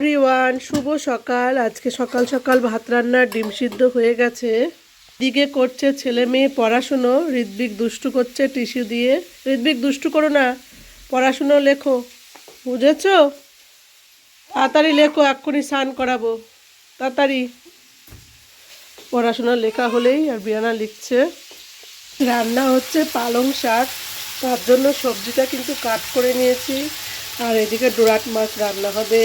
Everyone শুভ সকাল। আজকে সকাল সকাল ভাত রান্নার ডিম সিদ্ধ হয়ে গেছে। দিকে করছে ছেলে মেয়ে পড়াশুনো। ঋদ্বিক দুষ্টু করছে টিস্যু দিয়ে। ঋদ্বিক দুষ্টু করো না। পড়াশুনো লেখো। বুঝেছ? তাড়াতাড়ি লেখো, এক্ষুনি স্নান করাবো। তাড়াতাড়ি। পড়াশোনা লেখা হলেই আর বিয়ানা লিখছে। রান্না হচ্ছে পালং শাক। তার জন্য সবজিটা কিন্তু কাট করে নিয়েছি। আর এদিকে ডোরাট মাছ রান্না হবে।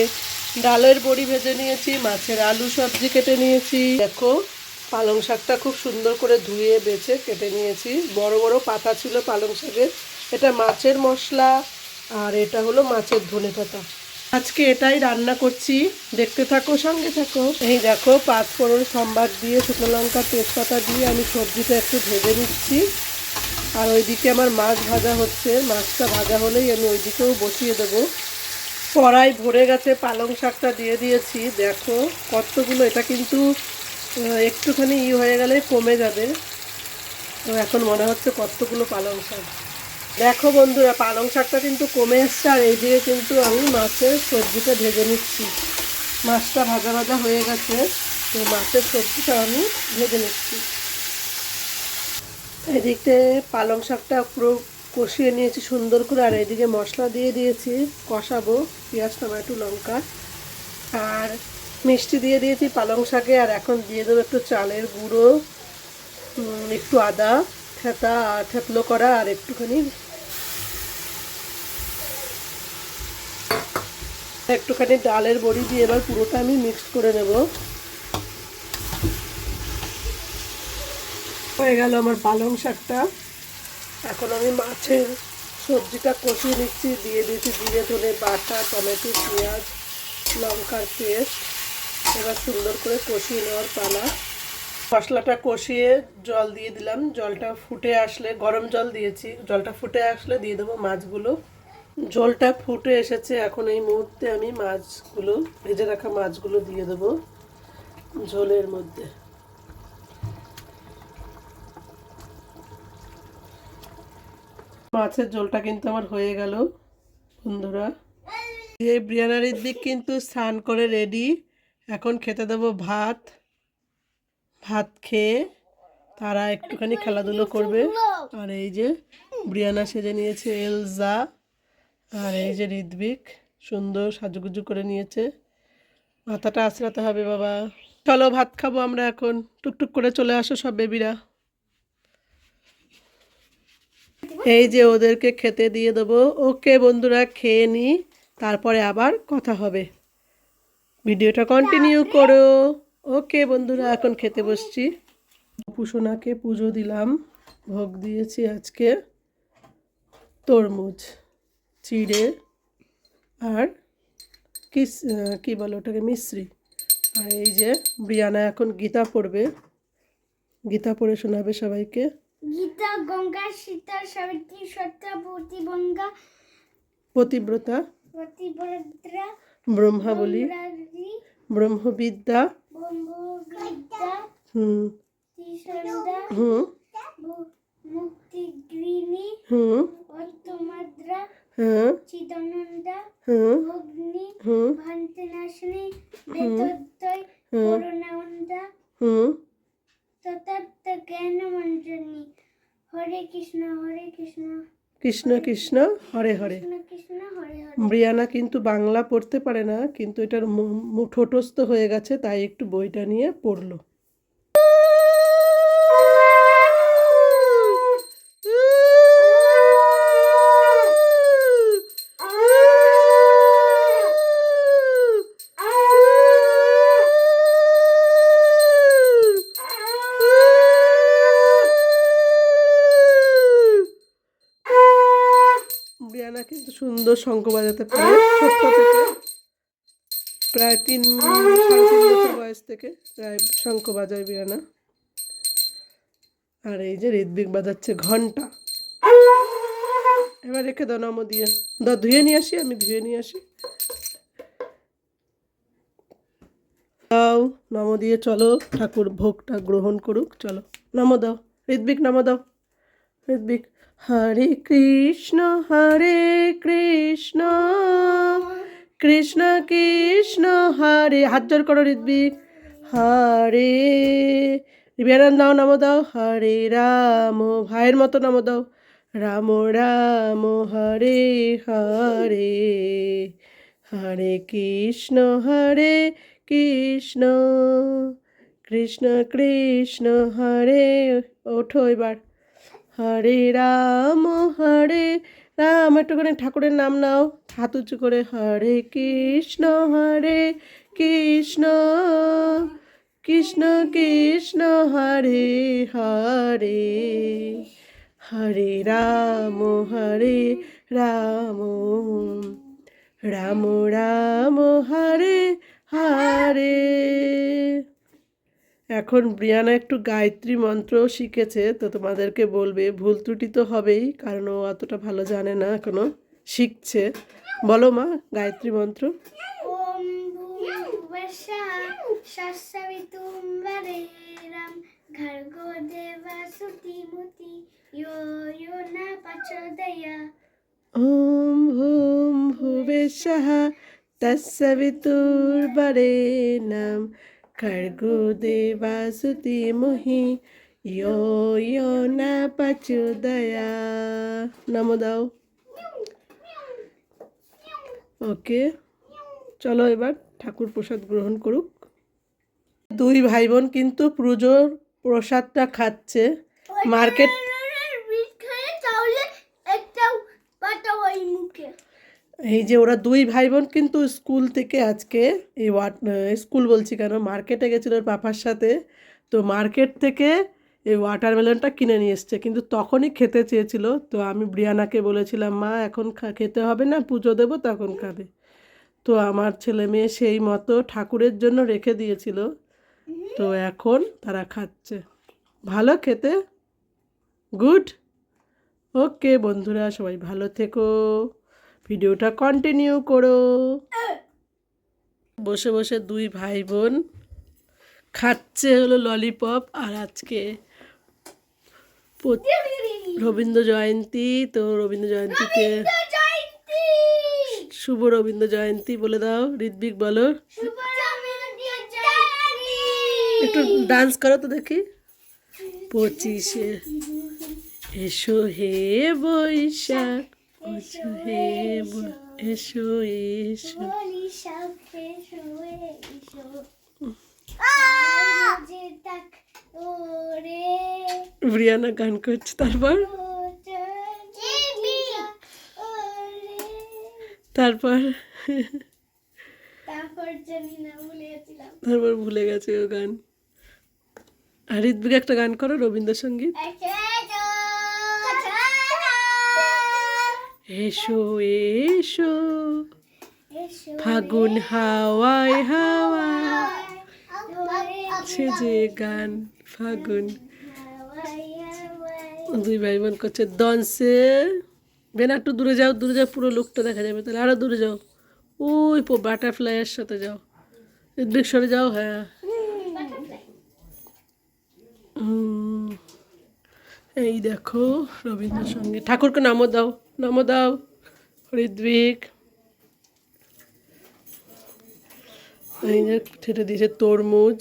ডালের বড়ি ভেজে নিয়েছি, মাছের আলু সবজি কেটে নিয়েছি। দেখো, পালং শাকটা খুব সুন্দর করে ধুয়ে বেছে কেটে নিয়েছি। বড় বড় পাতা ছিল পালং শাকের। এটা মাছের মশলা আর এটা হলো মাছের ধনে পাতা। আজকে এটাই রান্না করছি। দেখতে থাকো, সঙ্গে থাকো। এই দেখো, পাঁচ ফোড়ন সম্বাদ দিয়ে শুকনো লঙ্কা, তেজপাতা দিয়ে আমি সবজিটা একটু ভেজে নিচ্ছি। আর ওইদিকে আমার মাছ ভাজা হচ্ছে। মাছটা ভাজা হলেই আমি ওইদিকেও বসিয়ে দেবো। কড়াই ভরে গেছে, পালং শাকটা দিয়ে দিয়েছি। দেখো কতগুলো, এটা কিন্তু একটুখানি ই হয়ে গেলে কমে যাবে। তো এখন মনে হচ্ছে কতগুলো পালং শাক। দেখো বন্ধুরা, পালং শাকটা কিন্তু কমে এসছে, আর এই এইদিকে কিন্তু আমি মাছের সবজিটা ভেজে নিচ্ছি। মাছটা ভাজা ভাজা হয়ে গেছে, তো মাছের সবজিটা আমি ভেজে নিচ্ছি। এদিকে পালং শাকটা পুরো কষিয়ে নিয়েছি সুন্দর করে, আর এদিকে মশলা দিয়ে দিয়েছি, কষাবো, পেঁয়াজ, টমেটো, লঙ্কা, আর মিষ্টি দিয়ে দিয়েছি পালং শাকে, আর এখন দিয়ে দেবো একটু চালের গুঁড়ো একটু আদা থেতা আর থেতলো করা, আর একটুখানি একটুখানি ডালের বড়ি দিয়ে এবার পুরোটা আমি মিক্সড করে নেব। হয়ে গেল আমার পালং শাকটা। এখন আমি মাছের সবজিটা কষিয়ে নিচ্ছি। দিয়ে দিচ্ছি জিরে ধনে বাটা, টমেটো, পেঁয়াজ, লঙ্কার পেস্ট। এবার সুন্দর করে কষিয়ে নেওয়ার পালা। মশলাটা কষিয়ে জল দিয়ে দিলাম। জলটা ফুটে আসলে, গরম জল দিয়েছি। জলটা ফুটে আসলে দিয়ে দেবো মাছগুলো। জলটা ফুটে এসেছে। এখন এই মুহূর্তে আমি মাছগুলো, ভেজে রাখা মাছগুলো দিয়ে দেবো ঝোলের মধ্যে। মাছের ঝোলটা কিন্তু আমার হয়ে গেল, বন্ধুরা। এই বিরিয়ানার দিক কিন্তু স্নান করে রেডি এখন খেতে দেবো ভাত। ভাত খেয়ে তারা একটুখানি খেলাধুলো করবে। আর এই যে ব্রিয়ানা সেজে নিয়েছে এলজা, আর এই যে ঋদ্বিক সুন্দর সাজুগুজু করে নিয়েছে। মাথাটা আঁচড়াতে হবে বাবা। চলো ভাত খাব আমরা এখন। টুকটুক করে চলে আসো সব বেবিরা। এই যে ওদেরকে খেতে দিয়ে দেবো। ওকে বন্ধুরা, খেয়ে নি, তারপরে আবার কথা হবে। ভিডিওটা কন্টিনিউ করো। ওকে বন্ধুরা, এখন খেতে বসছি। পুষোনাকে পুজো দিলাম। ভোগ দিয়েছি আজকে তরমুজ, চিড়ে আর কি কী বলো ওটাকে, মিশ্রি। আর এই যে ব্রিয়ানা এখন গীতা পড়বে। গীতা পড়ে শোনাবে সবাইকে। গীতা গঙ্গা সীতা সাবিত্রী সত্তা প্রতিবঙ্গা পতিব্রতা প্রতিভদ্রা ব্রহ্মাবলী ব্রাহ্মী ব্রহ্মবিদ্যা ব্রহ্মবিদ্যা হুম হুম মুক্তিগৃহিণী হুম অর্থমাদ্রা হ্যাঁ চিদানন্দা হুম অগ্নি হুম ভান্তিনাশিনী বেদোত্তয় হুম। করুণাবন্দা হুম জ্ঞান মঞ্জনী। হরে কৃষ্ণ হরে কৃষ্ণ। কৃষ্ণ কৃষ্ণ হরে হরে। ব্রিয়ানা কিন্তু বাংলা পড়তে পারে না কিন্তু এটার মুঠোটস্থ হয়ে গেছে তাই একটু বইটা নিয়ে পড়ল। কিন্তু সুন্দর শঙ্খ বাজাতে পারে ছোট্ট থেকে। প্রায় তিন বছর বয়স থেকে প্রায় শঙ্খ বাজায় বিয়ানা আর এই যে ঋদ্বিক বাজাচ্ছে ঘণ্টা। এবার রেখে দাও, নম দিয়ে। দাও ধুয়ে নিয়ে আসি, আমি ধুয়ে নিয়ে আসি। দাও, নম দিয়ে চলো, ঠাকুর ভোগটা গ্রহণ করুক, চলো। নম দাও ঋদ্বিক নম দাও। ঋদ্বিক হরে কৃষ্ণ হরে কৃষ্ণ। কৃষ্ণ কৃষ্ণ, হরে। হাত জোর করো ঋদ্বিক হরে। রিবিয়ানান দাও, নাম দাও। হরে রাম। ভাইয়ের মতো নাম দাও। রাম রাম। হরে হরে। হরে কৃষ্ণ হরে কৃষ্ণ। কৃষ্ণ কৃষ্ণ, হরে। ওঠো এবার। হরে রাম হরে রাম। একটুখানি ঠাকুরের নাম নাও। হাত উঁচু করে হরে কৃষ্ণ হরে কৃষ্ণ কৃষ্ণ কৃষ্ণ, হরে হরে। হরে রাম হরে রাম। রাম রাম, হরে হরে। এখন ব্রিয়ানা একটু গায়ত্রী মন্ত্র শিখেছে তো তোমাদেরকে বলবে ভুল ত্রুটি তো হবেই কারণ ও অতটা ভালো জানে না এখনও শিখছে। বলো মা গায়ত্রী মন্ত্র। ওম ভূর্ভুবস্সঃ শাস্ত্রবিতুম বরেরাম তস্সবিতুর্বরেণ্যं খর্গো দেবাসুতি মুহি ইয়ো ইয়ো ন পচোদয়া নম দাও ওকে চলো এবার ঠাকুর প্রসাদ গ্রহণ করুক দুই ভাই বোন কিন্তু পুজোর প্রসাদটা খাচ্ছে মার্কেট বিট খেয়ে তাহলে একটা পাতা ওই মুখে এই যে ওরা দুই ভাই বোন কিন্তু স্কুল থেকে আজকে এই ওয়াট স্কুল বলছি কেন, মার্কেটে গেছিল ওর পাপার সাথে। তো মার্কেট থেকে এই ওয়াটারমেলনটা কিনে নিয়ে এসছে। কিন্তু তখনই খেতে চেয়েছিল। তো আমি ব্রিয়ানাকে বলেছিলাম, মা, এখন খেতে হবে না, পুজো দেবো, তখন খাবে। তো আমার ছেলে মেয়ে সেই মতো ঠাকুরের জন্য রেখে দিয়েছিল। তো এখন তারা খাচ্ছে। ভালো খেতে? গুড? ওকে বন্ধুরা, সবাই ভালো থেকো। ভিডিওটা কন্টিনিউ করো। বসে বসে দুই ভাই বোন খাচ্ছে হলো ললিপপ আর আজকে প- রবীন্দ্র জয়ন্তী। তো রবীন্দ্র জয়ন্তীতে জয়ন্তী শুভ রবীন্দ্র জয়ন্তী বলে দাও। ঋদ্বিক বলো। একটু ডান্স করো তো দেখি। পঁচিশে এসো হে বৈশাখ। এসো হে এসো এসো ব্রিয়ানা গান করছে তারপর? তারপর? তারপর ভুলে গেছে ও গান। আর একটা গান করো রবীন্দ্রসঙ্গীত। এসো এসো। ফাগুন হাওয়ায় হাওয়া। যে গান ফাগুন। দুই ভাই বোন করছে দনসে বেন একটু দূরে যাও দূরে যাও পুরো লোকটা দেখা যাবে তাহলে আরও দূরে যাও। ওই পো বাটারফ্লাইয়ের সাথে যাও। ঋদ্বিক সরে যাও হ্যাঁ। এই দেখো রবীন্দ্রসঙ্গীত। ঠাকুরকে নামও দাও। নামও দাও ঋদ্বিক এই যে দিয়েছে তরমুজ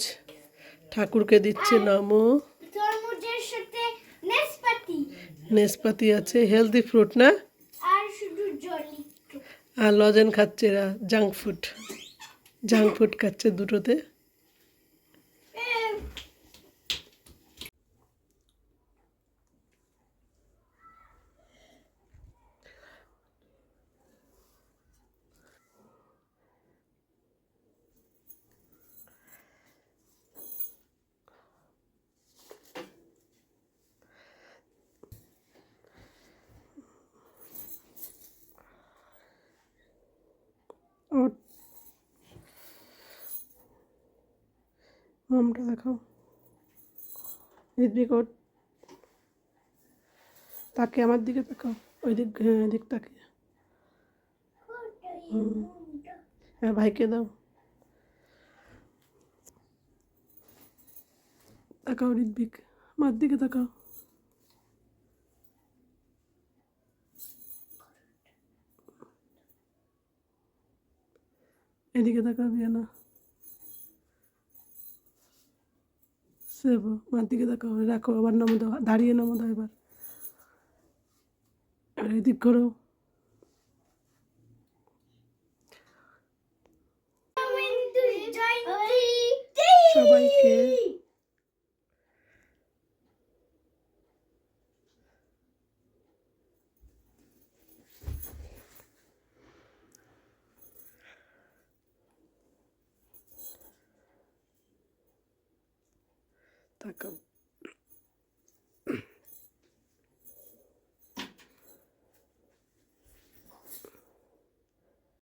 ঠাকুরকে দিচ্ছে সাথে নেসপাতি। আছে হেলদি ফ্রুট না? আর আর লজেন খাচ্ছে এরা জাঙ্ক ফুড জাঙ্ক ফুড খাচ্ছে দুটোতে ওর মামটা দেখাও। ঋদ্বিক ওর তাকে আমার দিকে তাকাও, ওই দিক হ্যাঁ এদিক তাকে হ্যাঁ ভাইকে দাও। তাকাও ঋদ্বিক আমার দিকে তাকাও। এদিকে তাকাবি না সেবো আমার দিকে দেখো রাখো আবার নামো দাও দাঁড়িয়ে নামো দাও এবার। এদিক করো। তাকাও